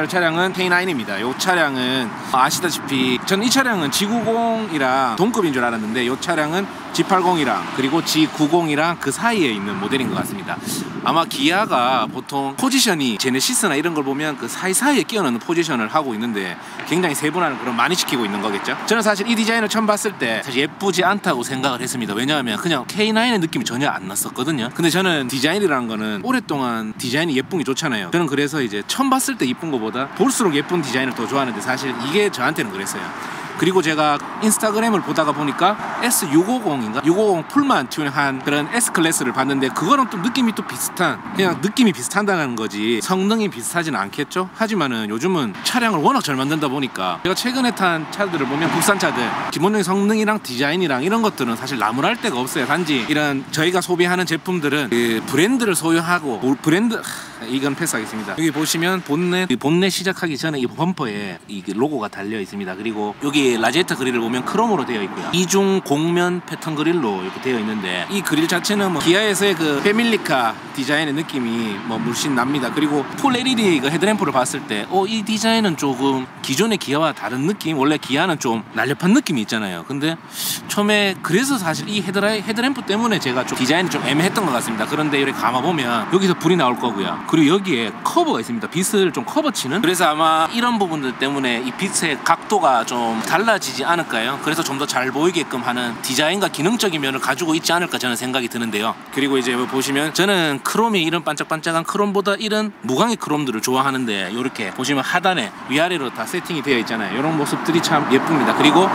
리뷰할 차량은 K9입니다. 이 차량은 아시다시피 저는 이 차량은 G90이랑 동급인 줄 알았는데 이 차량은 G80이랑 그리고 G90이랑 그 사이에 있는 모델인 것 같습니다. 아마 기아가 보통 포지션이 제네시스나 이런 걸 보면 그 사이사이에 끼어넣는 포지션을 하고 있는데 굉장히 세분화를 그럼 많이 시키고 있는 거겠죠. 저는 사실 이 디자인을 처음 봤을 때 사실 예쁘지 않다고 생각을 했습니다. 왜냐하면 그냥 K9의 느낌이 전혀 안 났었거든요. 근데 저는 디자인이라는 거는 오랫동안 디자인이 예쁜 게 좋잖아요. 저는 그래서 이제 처음 봤을 때 예쁜 거보다 볼수록 예쁜 디자인을 더 좋아하는데 사실 이게 저한테는 그랬어요. 그리고 제가 인스타그램을 보다가 보니까 S650인가? 650 풀만 튜닝한 그런 S 클래스를 봤는데 그거랑 또 느낌이 또 비슷한 그냥 느낌이 비슷한다는 거지. 성능이 비슷하지는 않겠죠? 하지만은 요즘은 차량을 워낙 잘 만든다 보니까 제가 최근에 탄 차들을 보면 국산 차들 기본적인 성능이랑 디자인이랑 이런 것들은 사실 나무랄 데가 없어요. 단지 이런 저희가 소비하는 제품들은 그 브랜드를 소유하고 뭐 브랜드 하, 이건 패스하겠습니다 여기 보시면 본넷 본넷 시작하기 전에 이 범퍼에 이 로고가 달려 있습니다 그리고 여기 라제타 그릴을 보면 크롬으로 되어 있고요. 이중 공면 패턴 그릴로 이렇게 되어 있는데 이 그릴 자체는 뭐 기아에서의 그 패밀리카 디자인의 느낌이 뭐 물씬 납니다. 그리고 풀 LED 그 헤드램프를 봤을 때 어 이 디자인은 조금 기존의 기아와 다른 느낌. 원래 기아는 좀 날렵한 느낌이 있잖아요. 근데 처음에 그래서 사실 이 헤드라이 헤드램프 때문에 제가 좀 디자인이 좀 애매했던 것 같습니다. 그런데 이렇게 감아 보면 여기서 불이 나올 거고요. 그리고 여기에 커버가 있습니다. 빛을 좀 커버치는. 그래서 아마 이런 부분들 때문에 이 빛의 각도가 좀 달. 달라지지 않을까요? 그래서 좀 더 잘 보이게끔 하는 디자인과 기능적인 면을 가지고 있지 않을까 저는 생각이 드는데요. 그리고 이제 보시면 저는 크롬이 이런 반짝반짝한 크롬보다 이런 무광의 크롬들을 좋아하는데 이렇게 보시면 하단에 위아래로 다 세팅이 되어 있잖아요. 이런 모습들이 참 예쁩니다. 그리고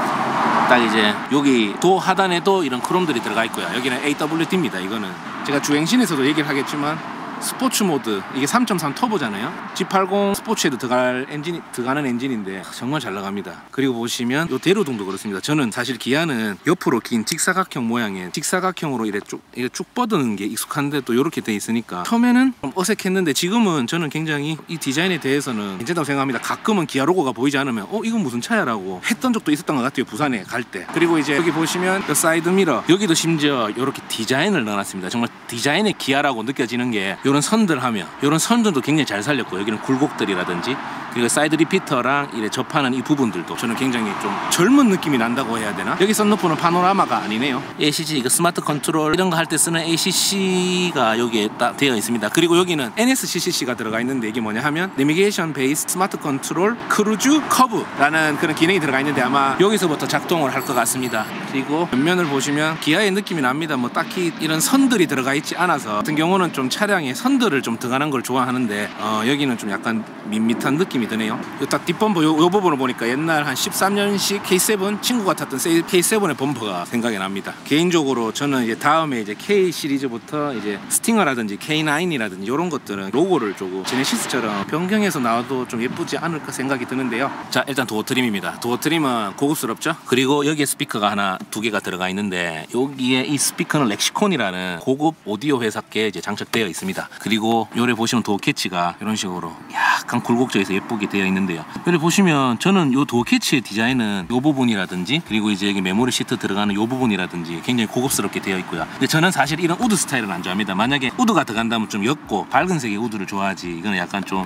딱 이제 여기 도 하단에도 이런 크롬들이 들어가 있고요. 여기는 AWD입니다. 이거는 제가 주행신에서도 얘기를 하겠지만 스포츠 모드. 이게 3.3 터보잖아요. G80 스포츠에도 들어갈 엔진 들어가는 엔진인데 정말 잘 나갑니다. 그리고 보시면 이 대로등도 그렇습니다. 저는 사실 기아는 옆으로 긴 직사각형 모양의 직사각형으로 이래 쭉 이게 쭉 뻗는 게 익숙한데 또 이렇게 돼 있으니까 처음에는 좀 어색했는데 지금은 저는 굉장히 이 디자인에 대해서는 괜찮다고 생각합니다. 가끔은 기아 로고가 보이지 않으면 어 이건 무슨 차야라고 했던 적도 있었던 것 같아요 부산에 갈 때. 그리고 이제 여기 보시면 사이드 미러. 여기도 심지어 이렇게 디자인을 넣어놨습니다. 정말 디자인의 기아라고 느껴지는 게 이런 선들 하며 이런 선들도 굉장히 잘 살렸고 여기는 굴곡들이라든지 그리고 사이드 리피터랑 이래 접하는 이 부분들도 저는 굉장히 좀 젊은 느낌이 난다고 해야 되나? 여기 썬루프는 파노라마가 아니네요. ACC 이거 스마트 컨트롤 이런 거 할 때 쓰는 ACC가 여기에 딱 되어 있습니다. 그리고 여기는 NSCCC가 들어가 있는데 이게 뭐냐 하면 내비게이션 베이스 스마트 컨트롤 크루즈 커브라는 그런 기능이 들어가 있는데 아마 여기서부터 작동을 할 것 같습니다. 그리고 옆면을 보시면 기아의 느낌이 납니다. 뭐 딱히 이런 선들이 들어가 있지 않아서 같은 경우는 좀 차량에 선들을 좀 들어가는 걸 좋아하는데 어, 여기는 좀 약간 밋밋한 느낌이 드네요. 딱 뒷범퍼 요, 요 부분을 보니까 옛날 한 13년식 K7 친구가 탔던 K7의 범퍼가 생각이 납니다. 개인적으로 저는 이제 다음에 이제 K 시리즈부터 이제 스팅어라든지 K9이라든지 이런 것들은 로고를 조금 제네시스처럼 변경해서 나와도 좀 예쁘지 않을까 생각이 드는데요. 자 일단 도어 트림입니다. 도어 트림은 고급스럽죠. 그리고 여기에 스피커가 하나 두 개가 들어가 있는데 여기에 이 스피커는 렉시콘이라는 고급 오디오 회사께 이제 장착되어 있습니다. 그리고 요래 보시면 도어 캐치가 이런 식으로 약간 굴곡져서 예쁘 게 되어 있는데요. 여기 보시면 저는 요 도어 캐치의 디자인은 요 부분이라든지 그리고 이제 여기 메모리 시트 들어가는 요 부분이라든지 굉장히 고급스럽게 되어 있고요. 근데 저는 사실 이런 우드 스타일은 안 좋아합니다. 만약에 우드가 들어간다면 좀 옅고 밝은 색의 우드를 좋아하지 이거는 약간 좀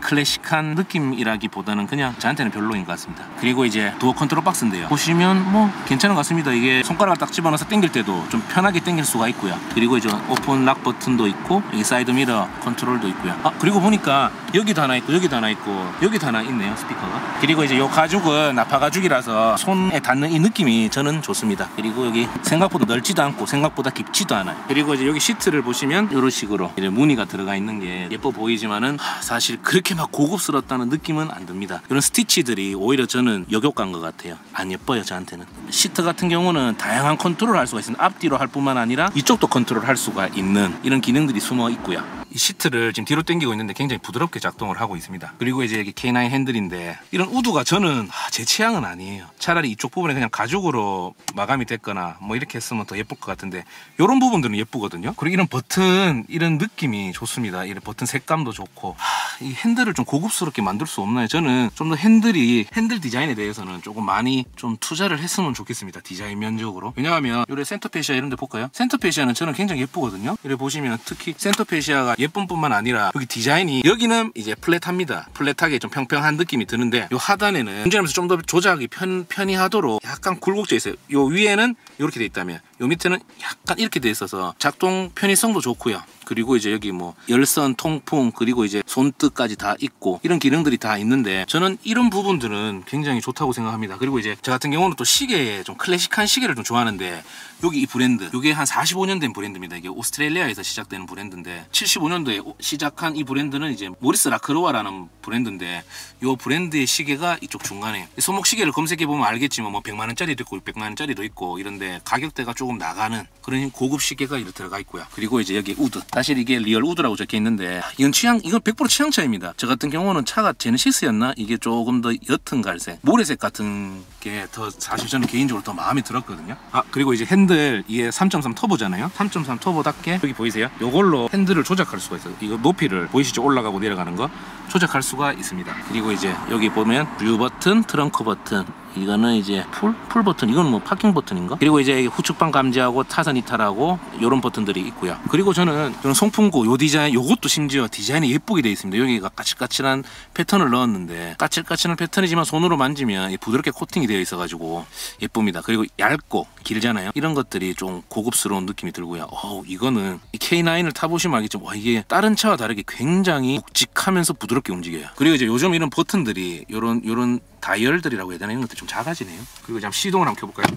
클래식한 느낌이라기보다는 그냥 저한테는 별로인 것 같습니다. 그리고 이제 도어 컨트롤 박스인데요. 보시면 뭐 괜찮은 것 같습니다. 이게 손가락을 딱 집어넣어서 당길 때도 좀 편하게 당길 수가 있고요. 그리고 이제 오픈 락 버튼도 있고 여기 사이드 미러 컨트롤도 있고요. 아 그리고 보니까 여기도 하나 있고 여기도 하나 있고 여기도 하나 있네요 스피커가. 그리고 이제 이 가죽은 나파 가죽이라서 손에 닿는 이 느낌이 저는 좋습니다. 그리고 여기 생각보다 넓지도 않고 생각보다 깊지도 않아요. 그리고 이제 여기 시트를 보시면 이런 식으로 이제 무늬가 들어가 있는 게 예뻐 보이지만은 사실 그렇게 막 고급스럽다는 느낌은 안 듭니다. 이런 스티치들이 오히려 저는 역효과인 것 같아요. 안 예뻐요 저한테는. 시트 같은 경우는 다양한 컨트롤 할 수가 있습니다. 앞뒤로 할 뿐만 아니라 이쪽도 컨트롤 할 수가 있는 이런 기능들이 숨어 있고요. 이 시트를 지금 뒤로 당기고 있는데 굉장히 부드럽게 작동을 하고 있습니다. 그리고 이제 여기 K9 핸들인데 이런 우드가 저는 제 취향은 아니에요. 차라리 이쪽 부분에 그냥 가죽으로 마감이 됐거나 뭐 이렇게 했으면 더 예쁠 것 같은데 이런 부분들은 예쁘거든요. 그리고 이런 버튼 이런 느낌이 좋습니다. 이런 버튼 색감도 좋고 하, 이 핸들을 좀 고급스럽게 만들 수 없나요? 저는 좀 더 핸들이 핸들 디자인에 대해서는 조금 많이 좀 투자를 했으면 좋겠습니다. 디자인 면적으로. 왜냐하면 요래 센터페시아 이런 데 볼까요? 센터페시아는 저는 굉장히 예쁘거든요. 이래 보시면 특히 센터페시아가 예쁨뿐만 아니라 여기 디자인이 여기는 이제 플랫합니다. 플랫하게 좀 평평한 느낌이 드는데 요 하단에는 운전하면서 좀 더 조작이 편, 편히하도록 약간 굴곡져 있어요. 요 위에는 이렇게 돼 있다면 요 밑에는 약간 이렇게 돼 있어서 작동 편의성도 좋고요. 그리고 이제 여기 뭐 열선, 통풍 그리고 이제 손뜨까지 다 있고 이런 기능들이 다 있는데 저는 이런 부분들은 굉장히 좋다고 생각합니다. 그리고 이제 저 같은 경우는 또 시계에 좀 클래식한 시계를 좀 좋아하는데 여기 이 브랜드 이게 한 45년 된 브랜드입니다. 이게 오스트레일리아에서 시작되는 브랜드인데 75년도에 시작한 이 브랜드는 이제 모리스 라크로아라는 브랜드인데 이 브랜드의 시계가 이쪽 중간에 손목 시계를 검색해 보면 알겠지만 뭐 100만 원짜리도 있고 600만 원짜리도 있고 이런데 가격대가 조금 나가는 그런 고급 시계가 이렇게 들어가 있고요. 그리고 이제 여기 우드 사실 이게 리얼 우드라고 적혀 있는데 이건 취향 이건 100% 취향 차입니다. 저 같은 경우는 차가 제네시스였나 이게 조금 더 옅은 갈색 모래색 같은 게 더 사실 저는 개인적으로 더 마음에 들었거든요. 아 그리고 이제 핸들 이게 3.3 터보잖아요. 3.3 터보답게 여기 보이세요? 이걸로 핸들을 조작할 수가 있어요. 이거 높이를 보이시죠? 올라가고 내려가는 거 조작할 수가 있습니다. 그리고 이제 여기 보면 뷰 버튼, 트렁크 버튼 이거는 이제 풀? 풀 버튼 이건 뭐 파킹 버튼인가? 그리고 이제 후측방 감지하고 타선 이탈하고 이런 버튼들이 있고요. 그리고 저는 저는 송풍구 요 디자인 요것도 심지어 디자인이 예쁘게 되어 있습니다. 여기가 까칠까칠한 패턴을 넣었는데 까칠까칠한 패턴이지만 손으로 만지면 부드럽게 코팅이 되어 있어 가지고 예쁩니다. 그리고 얇고 길잖아요. 이런 것들이 좀 고급스러운 느낌이 들고요. 어우 이거는 K9을 타보시면 알겠지만 와 이게 다른 차와 다르게 굉장히 묵직하면서 부드럽게 움직여요. 그리고 이제 요즘 이런 버튼들이 요런 요런 다이얼들이라고 해야 되나 이런 것들 좀 작아지네요. 그리고 한번 시동을 한번 켜볼까요?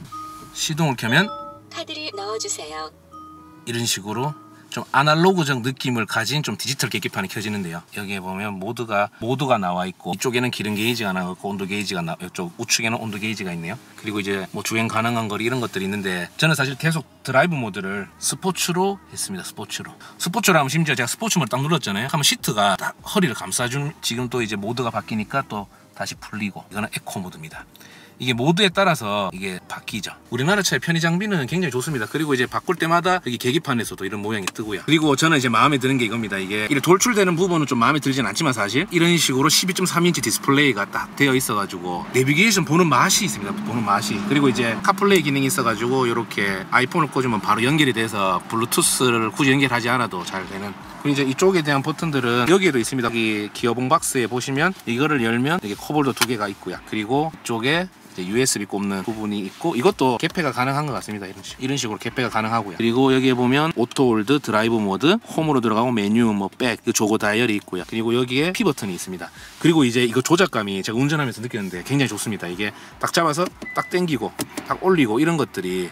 시동을 켜면 카드를 넣어주세요. 이런 식으로 좀 아날로그적 느낌을 가진 좀 디지털 계기판이 켜지는데요. 여기에 보면 모드가 모드가 나와 있고 이쪽에는 기름 게이지가 나와 있고 온도 게이지가 나 이쪽 우측에는 온도 게이지가 있네요. 그리고 이제 뭐 주행 가능한 거리 이런 것들이 있는데 저는 사실 계속 드라이브 모드를 스포츠로 했습니다. 스포츠로. 스포츠로 하면 심지어 제가 스포츠 모드 딱 눌렀잖아요. 하면 시트가 딱 허리를 감싸준 지금 또 이제 모드가 바뀌니까 또 다시 풀리고 이거는 에코 모드입니다. 이게 모드에 따라서 이게 바뀌죠. 우리나라 차의 편의 장비는 굉장히 좋습니다. 그리고 이제 바꿀 때마다 여기 계기판에서도 이런 모양이 뜨고요. 그리고 저는 이제 마음에 드는 게 이겁니다. 이게 이 돌출되는 부분은 좀 마음에 들진 않지만 사실 이런 식으로 12.3인치 디스플레이가 딱 되어 있어 가지고 내비게이션 보는 맛이 있습니다. 보는 맛이. 그리고 이제 카플레이 기능이 있어 가지고 이렇게 아이폰을 꽂으면 바로 연결이 돼서 블루투스를 굳이 연결하지 않아도 잘 되는 그리고 이제 이쪽에 대한 버튼들은 여기에도 있습니다. 여기 기어봉 박스에 보시면 이거를 열면 이게 컵홀더 두 개가 있고요. 그리고 이쪽에 USB 꼽는 부분이 있고 이것도 개폐가 가능한 것 같습니다. 이런, 식. 이런 식으로 개폐가 가능하고요. 그리고 여기에 보면 오토홀드, 드라이브 모드, 홈으로 들어가고 메뉴, 뭐 백, 조고 다이얼이 있고요. 그리고 여기에 P 버튼이 있습니다. 그리고 이제 이거 조작감이 제가 운전하면서 느꼈는데 굉장히 좋습니다. 이게 딱 잡아서 딱 당기고 딱 올리고 이런 것들이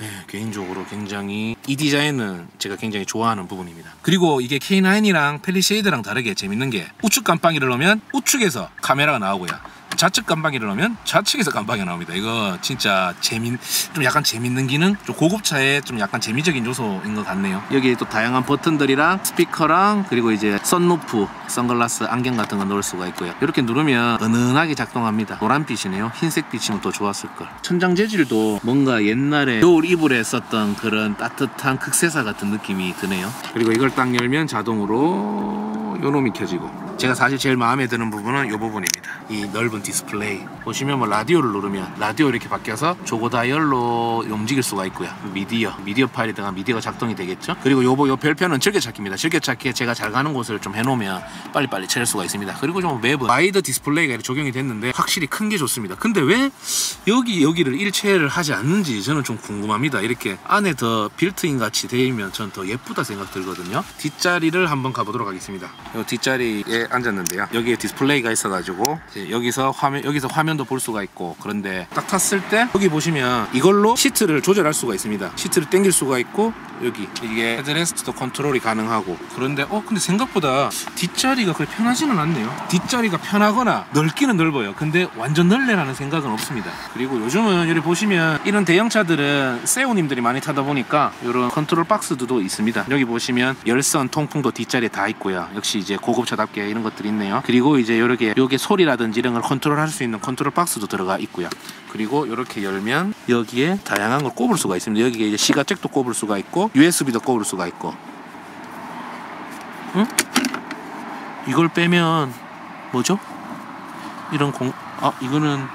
네, 개인적으로 굉장히 이 디자인은 제가 굉장히 좋아하는 부분입니다. 그리고 이게 K9이랑 펠리쉐이드랑 다르게 재밌는 게 우측 깜빡이를 넣으면 우측에서 카메라가 나오고요. 좌측 깜빡이를 넣으면 좌측에서 깜빡이 나옵니다. 이거 진짜 재민 좀 약간 재밌는 기능, 좀 고급차의 좀 약간 재미적인 요소인 것 같네요. 여기 또 다양한 버튼들이랑 스피커랑 그리고 이제 썬루프, 선글라스, 안경 같은 거 넣을 수가 있고요. 이렇게 누르면 은은하게 작동합니다. 노란빛이네요. 흰색빛이면 더 좋았을 걸. 천장 재질도 뭔가 옛날에 겨울 이불에 썼던 그런 따뜻한 극세사 같은 느낌이 드네요. 그리고 이걸 딱 열면 자동으로 요놈이 켜지고 제가 사실 제일 마음에 드는 부분은 이 부분입니다. 이 넓은 디스플레이. 보시면 뭐 라디오를 누르면 라디오 이렇게 바뀌어서 조고 다이얼로 움직일 수가 있고요. 미디어, 미디어 파일이 들어가 미디어가 작동이 되겠죠. 그리고 요요 별표는 즐겨찾기입니다. 즐겨찾기에 제가 잘 가는 곳을 좀 해놓으면 빨리빨리 찾을 수가 있습니다. 그리고 좀 맵은 와이드 디스플레이가 이렇게 적용이 됐는데 확실히 큰 게 좋습니다. 근데 왜 여기 여기를 일체를 하지 않는지 저는 좀 궁금합니다. 이렇게 안에 더 빌트인 같이 되면 저는 더 예쁘다 생각 들거든요. 뒷자리를 한번 가보도록 하겠습니다. 이 뒷자리에 앉았는데요. 여기에 디스플레이가 있어가지고 여기서 화면 여기서 화면도 볼 수가 있고 그런데 딱 탔을 때 여기 보시면 이걸로 시트를 조절할 수가 있습니다. 시트를 당길 수가 있고 여기 이게 헤드레스트도 컨트롤이 가능하고 그런데 어 근데 생각보다 뒷자리가 그렇게 편하지는 않네요. 뒷자리가 편하거나 넓기는 넓어요. 근데 완전 넓네라는 생각은 없습니다. 그리고 요즘은 여기 보시면 이런 대형차들은 세우님들이 많이 타다 보니까 이런 컨트롤 박스도 있습니다. 여기 보시면 열선 통풍도 뒷자리에 다 있고요. 역시 이제 고급차답게 이런 것들이 있네요. 그리고 이제 이렇게 요게 소리라든지 이런 걸 컨트롤할 수 있는 컨트롤 박스도 들어가 있고요. 그리고 이렇게 열면 여기에 다양한 걸 꼽을 수가 있습니다. 여기에 이제 시가잭도 꼽을 수가 있고 USB도 꼽을 수가 있고. 응? 이걸 빼면 뭐죠? 이런 공, 아 이거는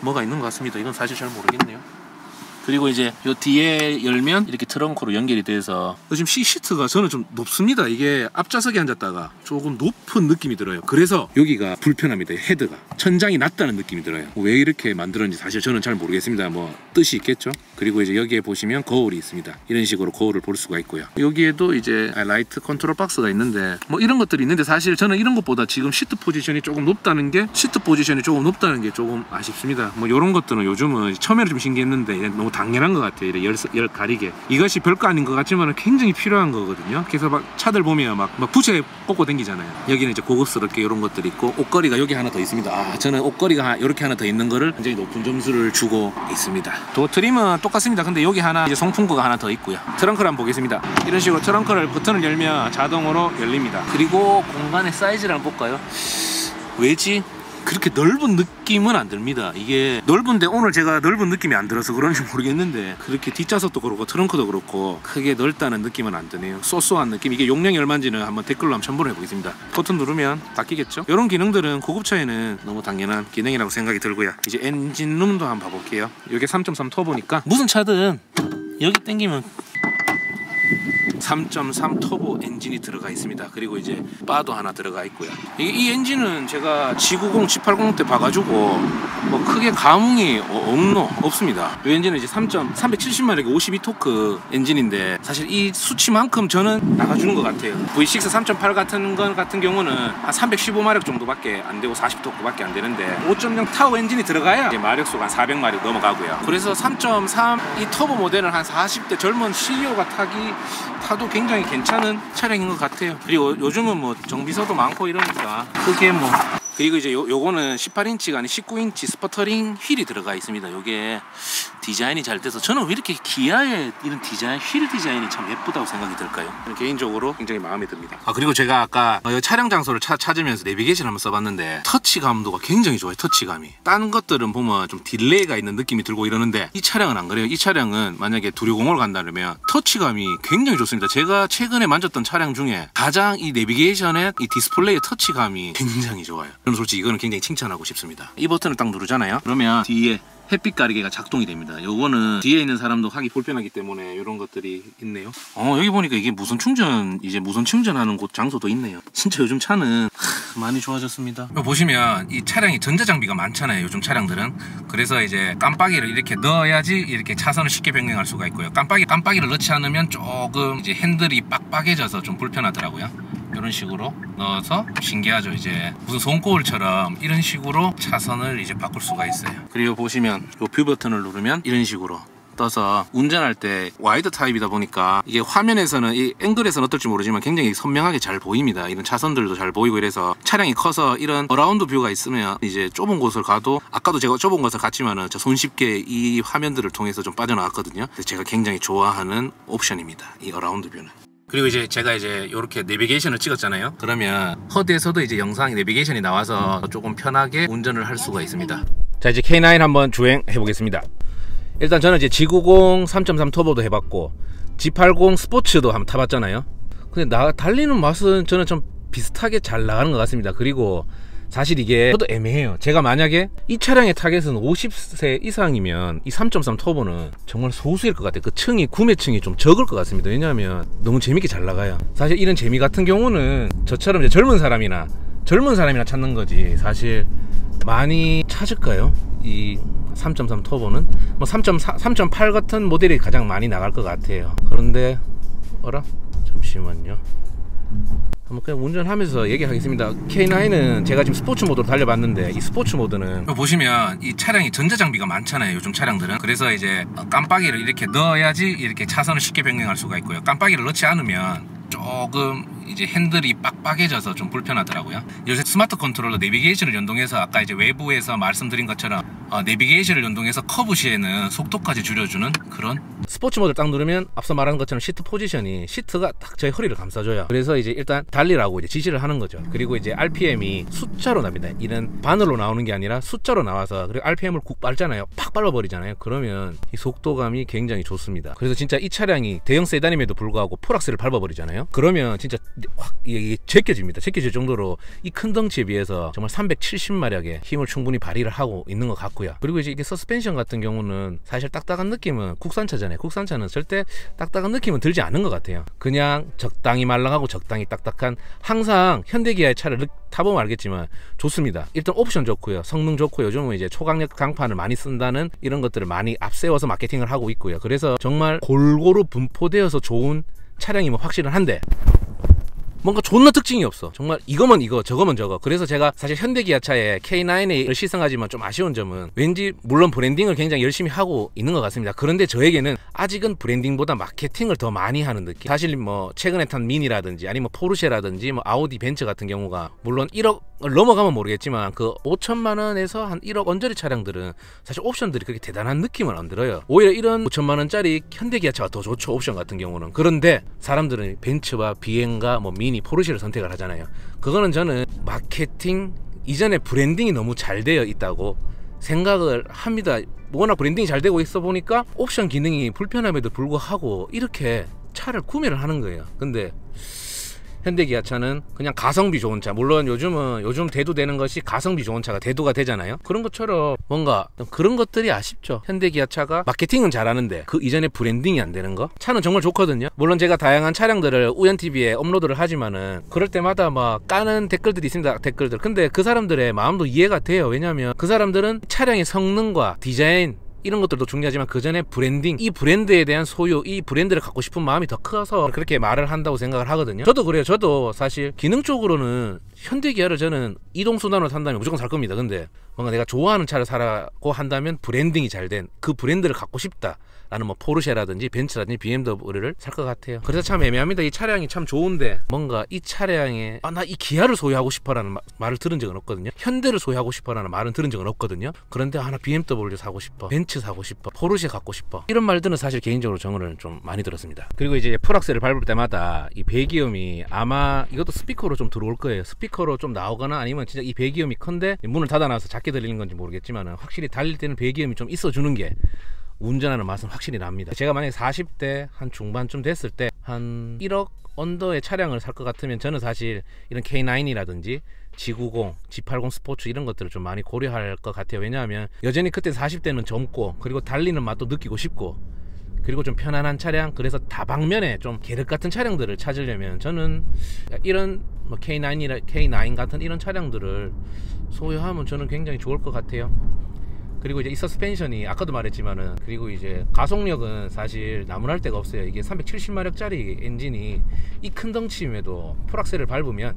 뭐가 있는 것 같습니다. 이건 사실 잘 모르겠네요. 그리고 이제 요 뒤에 열면 이렇게 트렁크로 연결이 돼서 요즘 시 시트가 저는 좀 높습니다. 이게 앞좌석에 앉았다가 조금 높은 느낌이 들어요. 그래서 여기가 불편합니다. 헤드가 천장이 낮다는 느낌이 들어요. 왜 이렇게 만들었는지 사실 저는 잘 모르겠습니다. 뭐 뜻이 있겠죠. 그리고 이제 여기에 보시면 거울이 있습니다. 이런 식으로 거울을 볼 수가 있고요. 여기에도 이제 라이트 컨트롤 박스가 있는데 뭐 이런 것들이 있는데 사실 저는 이런 것보다 지금 시트 포지션이 조금 높다는 게 시트 포지션이 조금 높다는 게 조금 아쉽습니다. 뭐 이런 것들은 요즘은 처음에는 좀 신기했는데 너무 당연한 것 같아요. 이래 열, 열 가리게 이것이 별거 아닌 것 같지만 굉장히 필요한 거거든요. 그래서 막 차들 보면 막, 막 부채 꽂고 댕기잖아요. 여기는 이제 고급스럽게 이런 것들이 있고 옷걸이가 여기 하나 더 있습니다. 아 저는 옷걸이가 이렇게 하나 더 있는 거를 굉장히 높은 점수를 주고 있습니다. 도 트림은 똑같습니다. 근데 여기 하나 이제 송풍구가 하나 더 있고요. 트렁크를 한번 보겠습니다. 이런 식으로 트렁크를 버튼을 열면 자동으로 열립니다. 그리고 공간의 사이즈를 한번 볼까요? 왜지? 그렇게 넓은 느낌은 안 듭니다. 이게 넓은데 오늘 제가 넓은 느낌이 안 들어서 그런지 모르겠는데 그렇게 뒷좌석도 그렇고 트렁크도 그렇고 크게 넓다는 느낌은 안 드네요. 쏘쏘한 느낌. 이게 용량이 얼마인지는 한번 댓글로 한번 첨부를 해보겠습니다. 버튼 누르면 바뀌겠죠? 이런 기능들은 고급차에는 너무 당연한 기능이라고 생각이 들고요. 이제 엔진룸도 한번 봐볼게요. 이게 3.3 터보니까 무슨 차든 여기 땡기면 3.3 터보 엔진이 들어가 있습니다. 그리고 이제 바도 하나 들어가 있고요. 이, 이 엔진은 제가 G90, G80 때 봐가지고 뭐 크게 감흥이 어- 없노 없습니다. 이 엔진은 이제 3.370마력의 52 토크 엔진인데 사실 이 수치만큼 저는 나가주는 것 같아요. V6 3.8 같은 건 같은 경우는 한 315마력 정도밖에 안 되고 40 토크밖에 안 되는데 5.0 타워 엔진이 들어가야 이제 마력수가 한 400마력 넘어가고요. 그래서 3.3 이 터보 모델은 한 40대 젊은 CEO가 타기 타도 굉장히 괜찮은 차량인 것 같아요. 그리고 요즘은 뭐 정비소도 많고 이러니까 크게 뭐 그리고 이제 요, 요거는 18인치가 아닌 19인치 스퍼터링 휠이 들어가 있습니다. 요게 디자인이 잘 돼서 저는 왜 이렇게 기아의 이런 디자인, 휠 디자인이 참 예쁘다고 생각이 들까요? 개인적으로 굉장히 마음에 듭니다. 아 그리고 제가 아까 어, 촬영 장소를 차- 찾으면서 내비게이션 한번 써봤는데 터치감도가 굉장히 좋아요. 터치감이. 다른 것들은 보면 좀 딜레이가 있는 느낌이 들고 이러는데 이 차량은 안 그래요. 이 차량은 만약에 두류공을 간다면 터치감이 굉장히 좋습니다. 제가 최근에 만졌던 차량 중에 가장 이 내비게이션의 이 디스플레이의 터치감이 굉장히 좋아요. 그럼 솔직히 이거는 굉장히 칭찬하고 싶습니다. 이 버튼을 딱 누르잖아요. 그러면 뒤에 햇빛 가리개가 작동이 됩니다. 요거는 뒤에 있는 사람도 하기 불편하기 때문에 이런 것들이 있네요. 어 여기 보니까 이게 무선 충전 이제 무선 충전하는 곳 장소도 있네요. 진짜 요즘 차는 하, 많이 좋아졌습니다. 보시면 이 차량이 전자 장비가 많잖아요. 요즘 차량들은 그래서 이제 깜빡이를 이렇게 넣어야지 이렇게 차선을 쉽게 변경할 수가 있고요. 깜빡이 깜빡이를 넣지 않으면 조금 이제 핸들이 빡빡해져서 좀 불편하더라고요. 이런 식으로 넣어서 신기하죠 이제 무슨 손거울처럼 이런 식으로 차선을 이제 바꿀 수가 있어요 그리고 보시면 이뷰 버튼을 누르면 이런 식으로 떠서 운전할 때 와이드 타입이다 보니까 이게 화면에서는 이 앵글에서는 어떨지 모르지만 굉장히 선명하게 잘 보입니다. 이런 차선들도 잘 보이고 이래서 차량이 커서 이런 어라운드 뷰가 있으면 이제 좁은 곳을 가도 아까도 제가 좁은 곳을 갔지만은 저 손쉽게 이 화면들을 통해서 좀 빠져나왔거든요. 제가 굉장히 좋아하는 옵션입니다. 이 어라운드 뷰는. 그리고 이제 제가 이제 이렇게 내비게이션을 찍었잖아요. 그러면 허드에서도 이제 영상 내비게이션이 나와서 조금 편하게 운전을 할 수가 있습니다. 자 이제 K9 한번 주행해 보겠습니다. 일단 저는 이제 G90 3.3 터보도 해봤고 G80 스포츠도 한번 타봤잖아요. 근데 나 달리는 맛은 저는 좀 비슷하게 잘 나가는 것 같습니다. 그리고 사실 이게 저도 애매해요. 제가 만약에 이 차량의 타겟은 50세 이상이면 이 3.3 터보는 정말 소수일 것 같아요. 그 층이 구매층이 좀 적을 것 같습니다. 왜냐하면 너무 재밌게 잘 나가요. 사실 이런 재미 같은 경우는 저처럼 이제 젊은 사람이나 젊은 사람이나 찾는 거지. 사실 많이 찾을까요? 이 3.3 터보는 뭐 3.4, 3.8 같은 모델이 가장 많이 나갈 것 같아요. 그런데 어라 잠시만요. 한번 그냥 운전하면서 얘기하겠습니다. K9은 제가 지금 스포츠 모드로 달려봤는데 이 스포츠 모드는 보시면 이 차량이 전자 장비가 많잖아요. 요즘 차량들은 그래서 이제 깜빡이를 이렇게 넣어야지 이렇게 차선을 쉽게 변경할 수가 있고요. 깜빡이를 넣지 않으면 조금 이제 핸들이 빡빡해져서 좀 불편하더라고요. 요새 스마트 컨트롤러 내비게이션을 연동해서 아까 이제 외부에서 말씀드린 것처럼 어, 내비게이션을 연동해서 커브 시에는 속도까지 줄여주는 그런 스포츠 모드를 딱 누르면 앞서 말한 것처럼 시트 포지션이 시트가 딱 저희 허리를 감싸줘요. 그래서 이제 일단 달리라고 이제 지시를 하는 거죠. 그리고 이제 RPM이 숫자로 납니다. 이는 바늘로 나오는 게 아니라 숫자로 나와서 그리고 RPM을 국 빨잖아요. 팍 빨아버리잖아요. 그러면 이 속도감이 굉장히 좋습니다. 그래서 진짜 이 차량이 대형 세단임에도 불구하고 풀악셀을 밟아버리잖아요. 그러면 진짜 확 이게 제껴집니다. 제껴질 정도로 이 큰 덩치에 비해서 정말 370마력의 힘을 충분히 발휘를 하고 있는 것 같고요. 그리고 이제 이게 서스펜션 같은 경우는 사실 딱딱한 느낌은 국산차잖아요. 국산차는 절대 딱딱한 느낌은 들지 않는 것 같아요. 그냥 적당히 말랑하고 적당히 딱딱한 항상 현대기아의 차를 타보면 알겠지만 좋습니다. 일단 옵션 좋고요. 성능 좋고 요즘은 이제 초강력 강판을 많이 쓴다는 이런 것들을 많이 앞세워서 마케팅을 하고 있고요. 그래서 정말 골고루 분포되어서 좋은 차량이면 확실은 한데 뭔가 존나 특징이 없어. 정말 이거면 이거, 저거면 저거. 그래서 제가 사실 현대기아차에 K9을 시승하지만 좀 아쉬운 점은 왠지 물론 브랜딩을 굉장히 열심히 하고 있는 것 같습니다. 그런데 저에게는 아직은 브랜딩보다 마케팅을 더 많이 하는 느낌. 사실 뭐 최근에 탄 미니라든지 아니면 포르쉐라든지 뭐 아우디 벤츠 같은 경우가 물론 1억 넘어가면 모르겠지만 그 5천만 원에서 한 1억 원짜리 차량들은 사실 옵션들이 그렇게 대단한 느낌을 안 들어요. 오히려 이런 5천만 원짜리 현대기아차가 더 좋죠. 옵션 같은 경우는. 그런데 사람들은 벤츠와 비행가 뭐 미니 포르쉐를 선택을 하잖아요. 그거는 저는 마케팅 이전에 브랜딩이 너무 잘 되어 있다고 생각을 합니다. 워낙 브랜딩이 잘 되고 있어 보니까 옵션 기능이 불편함에도 불구하고 이렇게 차를 구매를 하는 거예요. 근데 현대기아차는 그냥 가성비 좋은 차. 물론 요즘은 요즘 대두되는 것이 가성비 좋은 차가 대두가 되잖아요. 그런 것처럼 뭔가 그런 것들이 아쉽죠. 현대기아차가 마케팅은 잘하는데 그 이전에 브랜딩이 안 되는 거. 차는 정말 좋거든요. 물론 제가 다양한 차량들을 우연 TV에 업로드를 하지만은 그럴 때마다 막 까는 댓글들이 있습니다. 댓글들. 근데 그 사람들의 마음도 이해가 돼요. 왜냐하면 그 사람들은 차량의 성능과 디자인 이런 것들도 중요하지만 그 전에 브랜딩 이 브랜드에 대한 소유 이 브랜드를 갖고 싶은 마음이 더 커서 그렇게 말을 한다고 생각을 하거든요. 저도 그래요. 저도 사실 기능적으로는 현대기아를 저는 이동수단으로 산다면 무조건 살 겁니다. 근데 뭔가 내가 좋아하는 차를 사라고 한다면 브랜딩이 잘 된 그 브랜드를 갖고 싶다 나는 뭐 포르쉐라든지 벤츠라든지 BMW를 살 것 같아요. 그래서 참 애매합니다. 이 차량이 참 좋은데 뭔가 이 차량에 아 나 이 기아를 소유하고 싶어라는 마, 말을 들은 적은 없거든요. 현대를 소유하고 싶어라는 말은 들은 적은 없거든요. 그런데 하나 BMW 사고 싶어, 벤츠 사고 싶어, 포르쉐 갖고 싶어 이런 말들은 사실 개인적으로 정을 좀 많이 들었습니다. 그리고 이제 풀악셀을 밟을 때마다 이 배기음이 아마 이것도 스피커로 좀 들어올 거예요. 스피커로 좀 나오거나 아니면 진짜 이 배기음이 큰데 문을 닫아놔서 작게 들리는 건지 모르겠지만 확실히 달릴 때는 배기음이 좀 있어주는 게 운전하는 맛은 확실히 납니다. 제가 만약에 40대 한 중반쯤 됐을 때 한 1억 언더의 차량을 살 것 같으면 저는 사실 이런 K9이라든지 G90, G80 스포츠 이런 것들을 좀 많이 고려할 것 같아요. 왜냐하면 여전히 그때 40대는 젊고 그리고 달리는 맛도 느끼고 싶고 그리고 좀 편안한 차량 그래서 다방면에 좀 계륵 같은 차량들을 찾으려면 저는 이런 뭐 K9이라 K9 같은 이런 차량들을 소유하면 저는 굉장히 좋을 것 같아요. 그리고 이제 이 서스펜션이 아까도 말했지만은 그리고 이제 가속력은 사실 나무랄 데가 없어요. 이게 370마력짜리 엔진이 이 큰 덩치임에도 풀악셀을 밟으면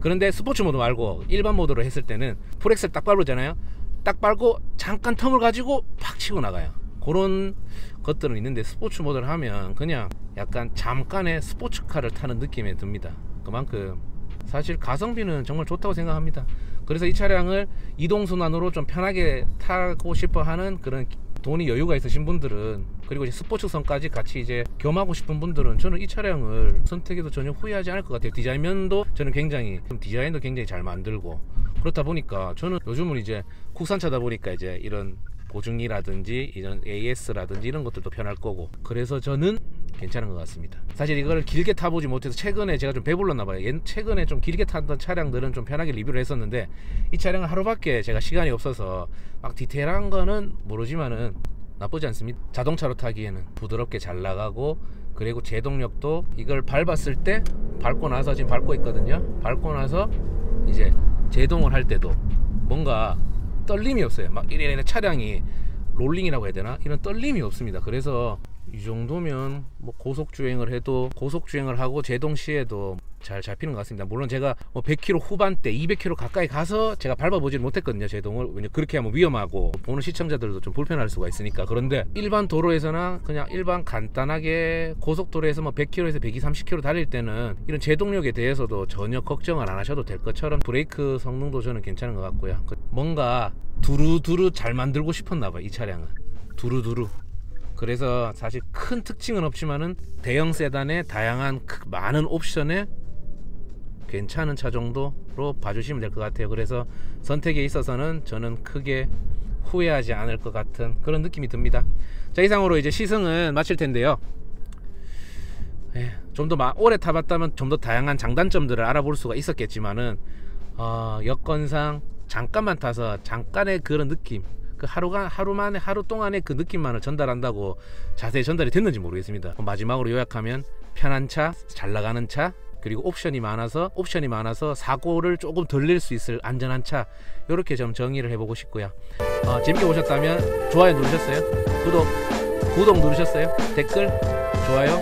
그런데 스포츠 모드 말고 일반 모드로 했을 때는 풀엑셀 딱 밟으잖아요. 딱 밟고 잠깐 텀을 가지고 팍 치고 나가요. 그런 것들은 있는데 스포츠 모드를 하면 그냥 약간 잠깐의 스포츠카를 타는 느낌이 듭니다. 그만큼 사실 가성비는 정말 좋다고 생각합니다. 그래서 이 차량을 이동순환으로 좀 편하게 타고 싶어 하는 그런 돈이 여유가 있으신 분들은 그리고 이제 스포츠성까지 같이 이제 겸하고 싶은 분들은 저는 이 차량을 선택해도 전혀 후회하지 않을 것 같아요. 디자인 면도 저는 굉장히 디자인도 굉장히 잘 만들고 그렇다 보니까 저는 요즘은 이제 국산차다 보니까 이제 이런 보증이라든지 이런 AS라든지 이런 것들도 편할 거고 그래서 저는 괜찮은 것 같습니다. 사실 이걸 길게 타보지 못해서 최근에 제가 좀 배불렀나 봐요. 최근에 좀 길게 탔던 차량들은 좀 편하게 리뷰를 했었는데 이 차량은 하루밖에 제가 시간이 없어서 막 디테일한 거는 모르지만은 나쁘지 않습니다. 자동차로 타기에는 부드럽게 잘 나가고 그리고 제동력도 이걸 밟았을 때 밟고 나서 지금 밟고 있거든요. 밟고 나서 이제 제동을 할 때도 뭔가 떨림이 없어요. 막 이래 차량이 롤링이라고 해야 되나? 이런 떨림이 없습니다. 그래서 이 정도면 뭐 고속 주행을 해도 고속 주행을 하고 제동 시에도 잘 잡히는 것 같습니다. 물론 제가 뭐 100km 후반대, 200km 가까이 가서 제가 밟아보지는 못했거든요. 제동을 왜냐 그렇게 하면 위험하고 보는 시청자들도 좀 불편할 수가 있으니까 그런데 일반 도로에서나 그냥 일반 간단하게 고속도로에서 뭐 100km에서 120, 30km 달릴 때는 이런 제동력에 대해서도 전혀 걱정을 안 하셔도 될 것처럼 브레이크 성능도 저는 괜찮은 것 같고요. 그 뭔가 두루두루 잘 만들고 싶었나 봐요. 이 차량은 두루두루 그래서 사실 큰 특징은 없지만은 대형 세단의 다양한 많은 옵션에 괜찮은 차 정도로 봐주시면 될 것 같아요. 그래서 선택에 있어서는 저는 크게 후회하지 않을 것 같은 그런 느낌이 듭니다. 자 이상으로 이제 시승은 마칠 텐데요. 예, 좀더 오래 타봤다면 좀 더 다양한 장단점들을 알아볼 수가 있었겠지만은 어, 여건상 잠깐만 타서 잠깐의 그런 느낌 그 하루가 하루 만에 하루 동안의 그 느낌만을 전달한다고 자세히 전달이 됐는지 모르겠습니다. 마지막으로 요약하면 편한 차, 잘 나가는 차, 그리고 옵션이 많아서 옵션이 많아서 사고를 조금 덜 낼 수 있을 안전한 차 이렇게 좀 정의를 해보고 싶고요. 어, 재밌게 보셨다면 좋아요 누르셨어요? 구독 구독 누르셨어요? 댓글 좋아요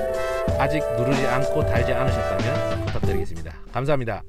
아직 누르지 않고 달지 않으셨다면 부탁드리겠습니다. 감사합니다.